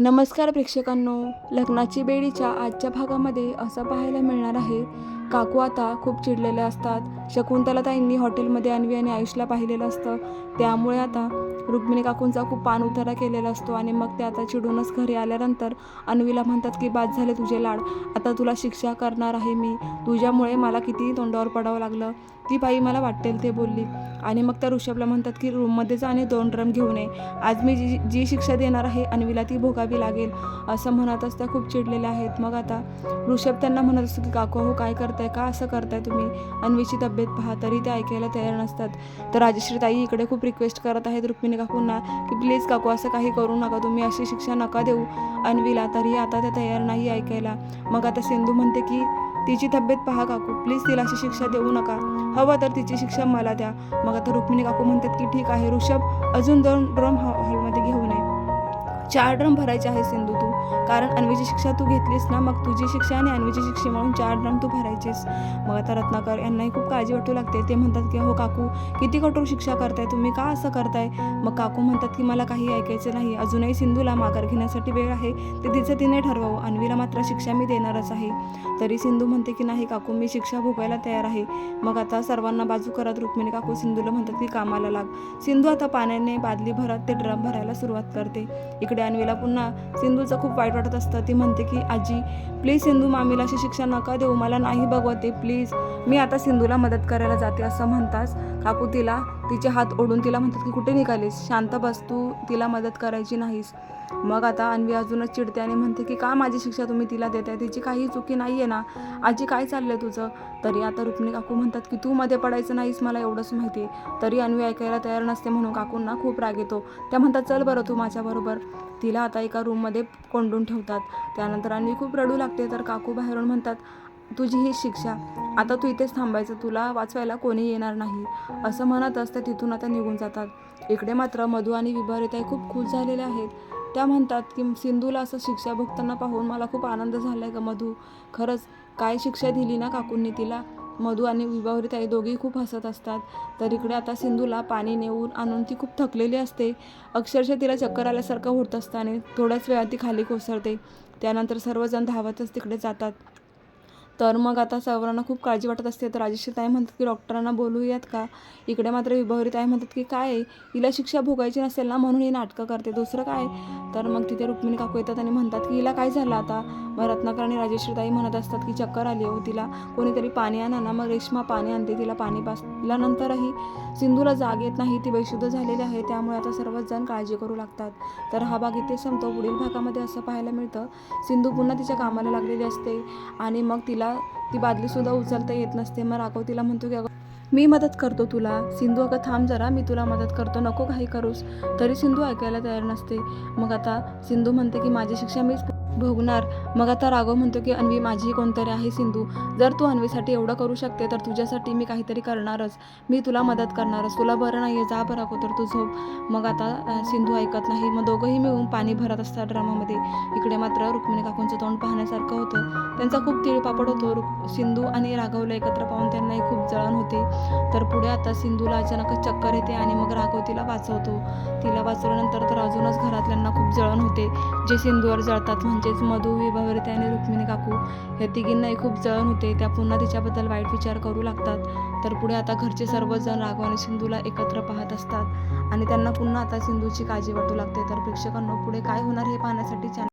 नमस्कार प्रेक्षकांनो लग्नाची बेडीच्या आजच्या भागामध्ये असं पाहायला मिळणार आहे काकू आता खूप चिडलेले असतात. शकुंतला ताईंनी हॉटेलमध्ये अन्वी आणि आयुषला पाहिलेलं असतं. त्यामुळे आता रुक्मिणी काकूंचा खूप पान उतारा केलेला असतो आणि मग ते आता चिडूनच घरी आल्यानंतर अन्वीला म्हणतात की बाद झाले तुझे लाड. आता तुला शिक्षा करणार आहे मी. तुझ्यामुळे मला किती तोंडावर पडावं लागलं. ती बाई मला वाटेल ते बोलली. आणि मग त्या ऋषभला म्हणतात की रूममध्ये जा आणि दोन ड्रम घेऊन ये. आज मी जी जी शिक्षा देणार आहे अन्वीला ती भोगावी लागेल असं म्हणतच त्या खूप चिडलेल्या आहेत. मग आता ऋषभ त्यांना म्हणत असतो की काकू हो काय करताय? का असं करताय तुम्ही? अन्वीची तब्येत पहा तरी ते ऐकायला तयार नसतात. तर राजश्री ताई इकडे खूप रिक्वेस्ट करत आहेत रुक्मिणी काकूंना की प्लीज काकू असं काही करू नका. तुम्ही अशी शिक्षा नका देऊ अन्वीला तरी आता त्या तयार नाही ऐकायला. मग आता सिंधू म्हणते की तिची तब्येत पहा काकू. प्लीज तिला अशी शिक्षा देऊ नका. हवं तर तिची शिक्षा मला द्या. मग आता रुक्मिणी काकू म्हणतात की ठीक आहे ऋषभ अजून दोन ड्रम हॉलमध्ये घेऊन चार ड्रम भरायचे आहे सिंधू तू. कारण अन्वीची शिक्षा तू घेतलीस ना मग तुझी शिक्षा आणि अन्वीची शिक्षा म्हणून चार ड्रम तू भरायचीस. मग आता रत्नाकर यांनाही खूप काळजी वाटू लागते. ते म्हणतात की हो काकू किती कठोर शिक्षा करताय तुम्ही का असं करताय? मग काकू म्हणतात की मला काही ऐकायचं नाही. अजूनही सिंधूला माघार घेण्यासाठी वेळ आहे ते तिचं तिने ठरवावं. अन्वीला मात्र शिक्षा मी देणारच आहे. तरी सिंधू म्हणते की नाही काकू मी शिक्षा भोगायला तयार आहे. मग आता सर्वांना बाजू करत रुक्मिणी काकू सिंधूला म्हणतात की कामाला लाग. सिंधू आता पाण्याने बादली भरत ते ड्रम भरायला सुरुवात करते. इकडे अन्वीला पुन्हा सिंधूचं खूप वाईट वाटत असतं. ती म्हणते की आजी प्लीज सिंधू मामीला अशी शिक्षा नका देऊ. मला नाही बघवते प्लीज मी आता सिंधूला मदत करायला जाते असं म्हणताच काकू तिला तिचे हात ओढून तिला म्हणतात की कुठे निघालीस? शांत बस तू तिला मदत करायची नाहीस. मग आता अन्वी अजूनच चिडते आणि म्हणते की का माझी शिक्षा तुम्ही तिला देताय? तिची काही चुकी नाही आहे ना. आजी काय चाललं आहे तुझं? तरी आता रुक्मिणी काकू म्हणतात की तू मध्ये पडायचं नाहीस मला एवढंच माहिती आहे. तरी अन्वी ऐकायला तयार नसते म्हणून काकूंना खूप राग येतो. त्या म्हणतात चल बरं तू माझ्याबरोबर तिला आता एका रूममध्ये कोंडून ठेवतात. त्यानंतर अन्वी खूप रडू लागते. तर काकू बाहेरून म्हणतात तुझी ही शिक्षा. आता तू इथेच थांबायचं. तुला वाचवायला कोणी येणार नाही. असं म्हणत असते तिथून आता निघून जातात. इकडे मात्र मधू आणि विभारिताई खूप खुश झालेल्या आहेत. त्या म्हणतात की सिंधूला असं शिक्षा भोगताना पाहून मला खूप आनंद झाला आहे ग मधू. खरंच काय शिक्षा दिली ना काकूंनी तिला? मधू आणि विभावरिताई दोघेही खूप हसत असतात. तर इकडे आता सिंधूला पाणी नेऊन आणून ती खूप थकलेली असते. अक्षरशः तिला चक्कर आल्यासारखं होत असताना थोड्याच वेळात ती खाली कोसळते. त्यानंतर सर्वजण धावतच तिकडे जातात. तर मग आता सर्वांना खूप काळजी वाटत असते. तर राजेश्री ताई म्हणतात की डॉक्टरांना बोलूयात का? इकडे मात्र विभावरी ताई म्हणतात की काय? आहे? हिला शिक्षा भोगायची नसेल ना म्हणून ही नाटकं करते. दुसरं काय? तर मग तिथे रुक्मिणी काकू येतात आणि म्हणतात की हिला काय झालं आता? मग रत्नाकर आणि राजेश्री ताई म्हणत असतात की चक्कर आली हो तिला. कोणीतरी पाणी आणा ना. मग रेश्मा पाणी आणते तिला पाणी पासल्यानंतरही सिंधूला जाग येत नाही. ती बेशुद्ध झालेली आहे त्यामुळे आता सर्वच जण काळजी करू लागतात. तर हा भाग इथे संपतो. पुढील भागामध्ये असं पाहायला मिळतं. सिंधू पुन्हा तिच्या कामाला लागलेली असते आणि मग तिला ती बादलीसुद्धा उचलता येत नसते. मग राघव तिला म्हणतो की अगं मी मदत करतो तुला. सिंधू अगं थांब जरा. मी तुला मदत करतो. नको काही करूस. तरी सिंधू ऐकायला तयार नसते. मग आता सिंधू म्हणते की माझी शिक्षा मीच भोगणार. मग आता राघव म्हणतो की अन्वी माझी कोणतरी आहे सिंधू. जर तू अन्वीसाठी एवढं करू शकते तर तुझ्यासाठी मी काहीतरी करणारच. मी तुला मदत करणारच. तुला बरं नाही आहे जा बरं अगोदर तू झोप. मग आता सिंधू ऐकत नाही. मग दोघंही मिळून पाणी भरत असतात ड्रामामध्ये. इकडे मात्र रुक्मिणी काकूंचं तोंड पाहण्यासारखं होतं. त्यांचा खूप तिळपापड होतो. रुक सिंधू आणि राघवला एकत्र पाहून त्यांनाही खूप जळण होते. तर पुढे आता सिंधूला अचानकच चक्कर येते आणि मग राघव तिला वाचवतो. तिला वाचवल्यानंतर तर अजूनच घरातल्यांना खूप जळण होते. जे सिंधूवर जळतात म्हणजे म्हणजेच मधू विभावरते आणि रुक्मिणी काकू या तिघींनाही खूप जळण होते. त्या पुन्हा तिच्याबद्दल वाईट विचार करू लागतात. तर पुढे आता घरचे सर्वजण राघव आणि सिंधूला एकत्र पाहत असतात. आणि त्यांना पुन्हा आता सिंधूची काळजी वाटू लागते. तर प्रेक्षकांना पुढे काय होणार हे पाहण्यासाठी चॅनल